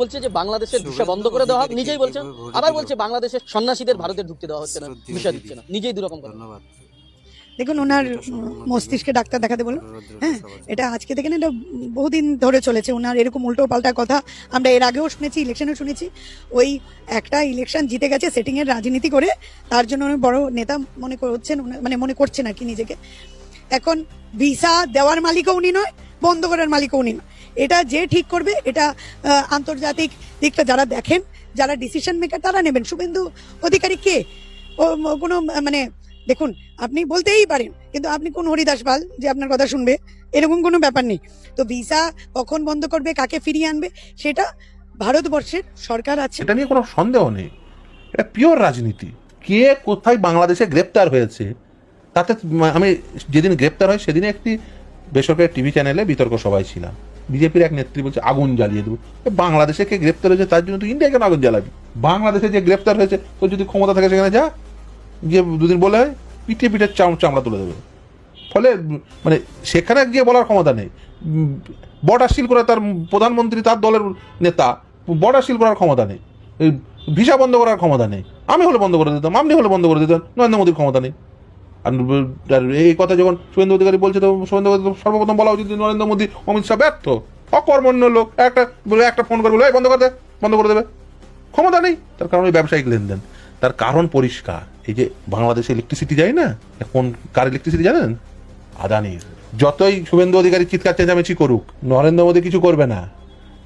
বলছে যে বাংলাদেশের ভিসা বন্ধ করে দেওয়া হোক নিজেই বলছেন আবার বলছে বাংলাদেশের সন্ন্যাসীদের ভারতে ঢুকতে দেওয়া হচ্ছে না ভিসা দিচ্ছে না। নিজেই দুরকম কথা ধন্যবাদ। দেখুন ওনার মস্তিষ্কে ডাক্তার দেখাতে বলুন। হ্যাঁ এটা আজকে থেকে না এটা বহুদিন ধরে চলেছে। ওনার এরকম উল্টো পাল্টা কথা আমরা এর আগেও শুনেছি ইলেকশনেও শুনেছি। ওই একটা ইলেকশন জিতে গেছে সেটিংয়ের রাজনীতি করে। তার জন্য উনি বড় নেতা মনে করছেন মানে মনে করছেন আর কি নিজেকে। এখন ভিসা দেওয়ার মালিকও উনি নয় বন্ধ করার মালিকও উনি নয়। এটা যে ঠিক করবে, এটা আন্তর্জাতিক দিকটা যারা দেখেন, যারা ডিসিশন মেকার তারা নেবেন। শুভেন্দু অধিকারী কে? ও কোনো মানে দেখুন, আপনি বলতেই পারেন, কিন্তু আপনি কোন হরিদাস পাল যে আপনার কথা শুনবে, এরকম কোনো ব্যাপার নেই। তো ভিসা কখন বন্ধ করবে, কাকে ফিরিয়ে আনবে, সেটা ভারতবর্ষের সরকার আছে। এটা নিয়ে কোনো সন্দেহ নেই। এটা পিওর রাজনীতি। কে কোথায় বাংলাদেশে গ্রেপ্তার হয়েছে, তাতে, আমি যেদিন গ্রেপ্তার হয় সেদিনে একটি বেসরকারি টিভি চ্যানেলে বিতর্ক সবাই ছিলাম। বিজেপির এক নেত্রী বলছে, আগুন জ্বালিয়ে দেবো। বাংলাদেশে কে গ্রেপ্তার হয়েছে, তার জন্য তুই ইন্ডিয়া কেন আগুন জ্বালাবি? বাংলাদেশে যে গ্রেপ্তার হয়েছে তোর যদি ক্ষমতা থাকে সেখানে যা, গিয়ে দুদিন বলে হয়, পিঠে পিঠে চাম চামড়া তুলে দেবে। ফলে মানে সেখানে গিয়ে বলার ক্ষমতা নেই। বর্ডার সিল করে তার প্রধানমন্ত্রী, তার দলের নেতা, বর্ডার সিল করার ক্ষমতা নেই। ভিসা বন্ধ করার ক্ষমতা নেই। আমি হলে বন্ধ করে দিতাম, আপনি হলে বন্ধ করে দিতাম নরেন্দ্র মোদীর ক্ষমতা নেই। আর এই কথা যখন শুভেন্দু অধিকারী বলছে, তো শুভেন্দু সর্বপ্রথম বলা উচিত নরেন্দ্র মোদী, অমিত শাহ ব্যর্থ। অকর্মণ্য লোক। একটা বলে, একটা ফোন করে বলে, "এই, বন্ধ করে দে, বন্ধ করে দেবে। ক্ষমতা নেই। তার কারণ ওই ব্যবসায়িক লেনদেন। তার কারণ পরিষ্কার। এই যে বাংলাদেশে ইলেকট্রিসিটি যায় না? কোন, কার ইলেকট্রিসিটি জানেন? আদানির। যতই শুভেন্দু অধিকারী চিৎকার চেঁচামেচি করুক, নরেন্দ্র মোদী কিছু করবে না।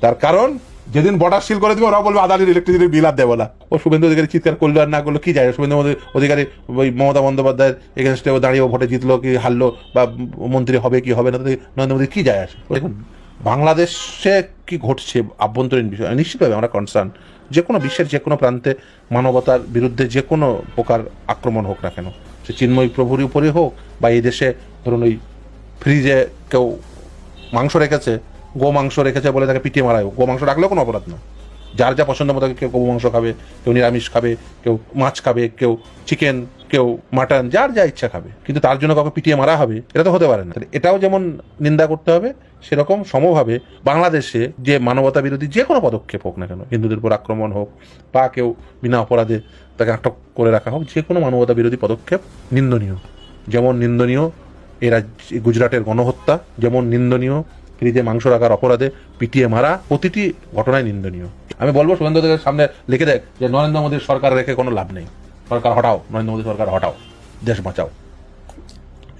তার কারণ যেদিন বর্ডার সিল করে দিবে ওরা বলবে আদানির ইলেকট্রিসিটির বিল আর দেবো না। ও শুভেন্দু অধিকারী চিৎকার করল আর না করল কি যায়? শুভেন্দু মোদী অধিকারী ওই মমতা বন্দ্যোপাধ্যায়ের এগেনস্টে ও দাঁড়িয়ে ও ভোটে জিতলো কি হারলো বা মন্ত্রী হবে কি হবে না নরেন্দ্র মোদী কি যায় আসে? দেখুন বাংলাদেশে কি ঘটছে আভ্যন্তরীণ বিষয় নিশ্চিতভাবে আমরা কনসার্ন যে কোনো বিশ্বের যে কোনো প্রান্তে মানবতার বিরুদ্ধে যে কোনো প্রকার আক্রমণ হোক না কেন সে চিন্ময় প্রভুর উপরে হোক বা এই দেশে ধরুন ওই ফ্রিজে কেউ মাংস রেখেছে গো মাংস রেখেছে বলে তাকে পিটিয়ে মারায় গো মাংস রাখলেও কোনো অপরাধ না যার যা পছন্দ মতো কেউ গো মাংস খাবে, কেউ নিরামিষ খাবে, কেউ মাছ খাবে, কেউ চিকেন কেউ মাটন যার যা ইচ্ছা খাবে। কিন্তু তার জন্য কাউকে পিটিয়ে মারা হবে, এটা তো হতে পারে না। এটাও যেমন নিন্দা করতে হবে, সেরকম সমভাবে বাংলাদেশে যে মানবতা বিরোধী যে কোনো পদক্ষেপ হোক না কেন, হিন্দুদের উপর আক্রমণ হোক, বা কেউ বিনা অপরাধে তাকে আটক করে রাখা হোক, যে কোনো মানবতা বিরোধী পদক্ষেপ নিন্দনীয়। যেমন নিন্দনীয় এ রাজ্য গুজরাটের গণহত্যা, যেমন নিন্দনীয় ফ্রিজে মাংস রাখার অপরাধে পিটিয়ে মারা প্রতিটি ঘটনায় নিন্দনীয়। আমি বলব দেবের সামনে লিখে দেখ যে, নরেন্দ্র মোদীর সরকার রেখে কোনো লাভ নেই। সরকার হটাও, নরেন্দ্র মোদী সরকার হটাও, দেশ বাঁচাও।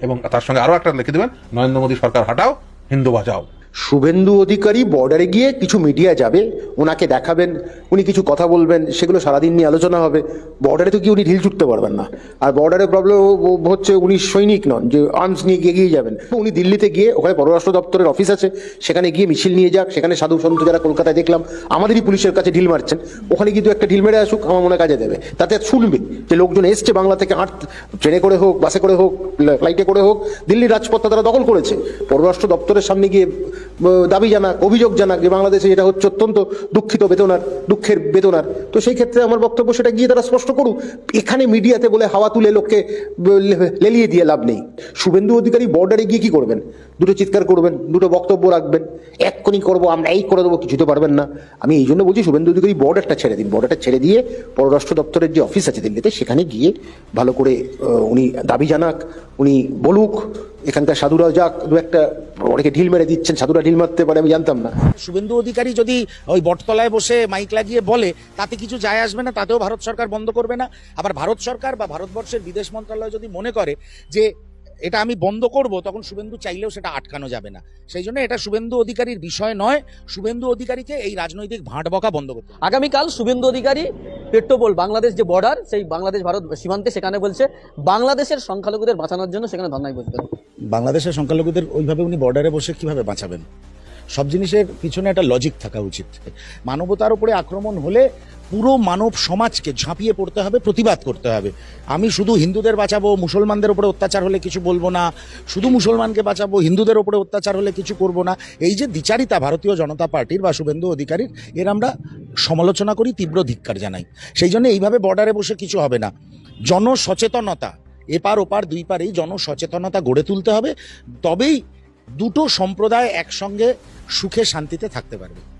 এবং তার সঙ্গে আরও একটা লিখে দেবেন, নরেন্দ্র মোদী সরকার হটাও, হিন্দু বাঁচাও। শুভেন্দু অধিকারী বর্ডারে গিয়ে কিছু মিডিয়া যাবে, ওনাকে দেখাবেন, উনি কিছু কথা বলবেন, সেগুলো সারাদিন নিয়ে আলোচনা হবে। বর্ডারে তো কি উনি ঢিল ছুটতে পারবেন না। আর বর্ডারের প্রবলেম হচ্ছে উনি সৈনিক নন, যে আর্মস নিয়ে গিয়ে এগিয়ে যাবেন। উনি দিল্লিতে গিয়ে, ওখানে পররাষ্ট্র দপ্তরের অফিস আছে, সেখানে গিয়ে মিছিল নিয়ে যাক, সেখানে সাধু সন্ত যারা কলকাতায় দেখলাম, আমাদেরই পুলিশের কাছে ঢিল মারছেন। ওখানে কিন্তু একটা ঢিল মেরে আসুক, আমার মনে কাজে দেবে। তাতে শুনবে যে লোকজন এসছে বাংলা থেকে হাঁট ট্রেনে করে হোক, বাসে করে হোক ফ্লাইটে করে হোক, দিল্লির রাজপথটা তারা দখল করেছে। পররাষ্ট্র দপ্তরের সামনে গিয়ে দাবি জানাক, অভিযোগ জানাক যে বাংলাদেশে এটা হচ্ছে অত্যন্ত দুঃখিত বেদনার, দুঃখের বেদনার। তো সেই ক্ষেত্রে আমার বক্তব্য সেটা গিয়ে তারা স্পষ্ট করুক, এখানে মিডিয়াতে বলে হাওয়া তুলে লোককে লেলিয়ে দিয়ে লাভ নেই। শুভেন্দু অধিকারী বর্ডারে গিয়ে কি করবেন? দুটো চিৎকার করবেন, দুটো বক্তব্য রাখবেন, এক্ষুনি করব, আমরা এই করে দেবো, কিছু তো পারবেন না। আমি এই জন্য বলছি, শুভেন্দু অধিকারী বর্ডারটা ছেড়ে দিন। বর্ডারটা ছেড়ে দিয়ে পররাষ্ট্র দপ্তরের যে অফিস আছে দিল্লিতে, সেখানে গিয়ে ভালো করে উনি দাবি জানাক, উনি বলুক, এখানকার সাধুরা যাক, দু একটা অনেকে ঢিল মেরে দিচ্ছেন সাধুরা ঢিল মারতে পারে আমি জানতাম না। শুভেন্দু অধিকারী যদি ওই বটতলায় বসে মাইক লাগিয়ে বলে তাতে কিছু যায় আসবে না তাতেও ভারত সরকার বন্ধ করবে না। আবার ভারত সরকার বা ভারতবর্ষের বিদেশ মন্ত্রণালয় যদি মনে করে যে এটা আমি বন্ধ করব তখন শুভেন্দু চাইলেও সেটা আটকানো যাবে না। সেই জন্য এটা শুভেন্দু অধিকারীর বিষয় নয় শুভেন্দু অধিকারীকে এই রাজনৈতিক ভাঁট বকা বন্ধ করতে আগামীকাল শুভেন্দু অধিকারী পেট্রোপোল বাংলাদেশ যে বর্ডার সেই বাংলাদেশ ভারত সীমান্তে সেখানে বলছে বাংলাদেশের সংখ্যালঘুদের বাঁচানোর জন্য সেখানে ধর্নায় বসবেন। বাংলাদেশের সংখ্যালঘুদের ওইভাবে উনি বর্ডারে বসে কীভাবে বাঁচাবেন? সব জিনিসের পিছনে একটা লজিক থাকা উচিত। মানবতার উপরে আক্রমণ হলে পুরো মানব সমাজকে ঝাঁপিয়ে পড়তে হবে, প্রতিবাদ করতে হবে। আমি শুধু হিন্দুদের বাঁচাবো, মুসলমানদের উপরে অত্যাচার হলে কিছু বলব না, শুধু মুসলমানকে বাঁচাবো, হিন্দুদের উপরে অত্যাচার হলে কিছু করব না। এই যে দ্বিচারিতা ভারতীয় জনতা পার্টির বা শুভেন্দু অধিকারীর, এর আমরা সমালোচনা করি, তীব্র ধিক্কার জানাই। সেই জন্য এইভাবে বর্ডারে বসে কিছু হবে না। জনসচেতনতা এপার ওপার, দুই পারেই জনসচেতনতা গড়ে তুলতে হবে। তবেই দুটো সম্প্রদায় একসঙ্গে সুখে শান্তিতে থাকতে পারবে।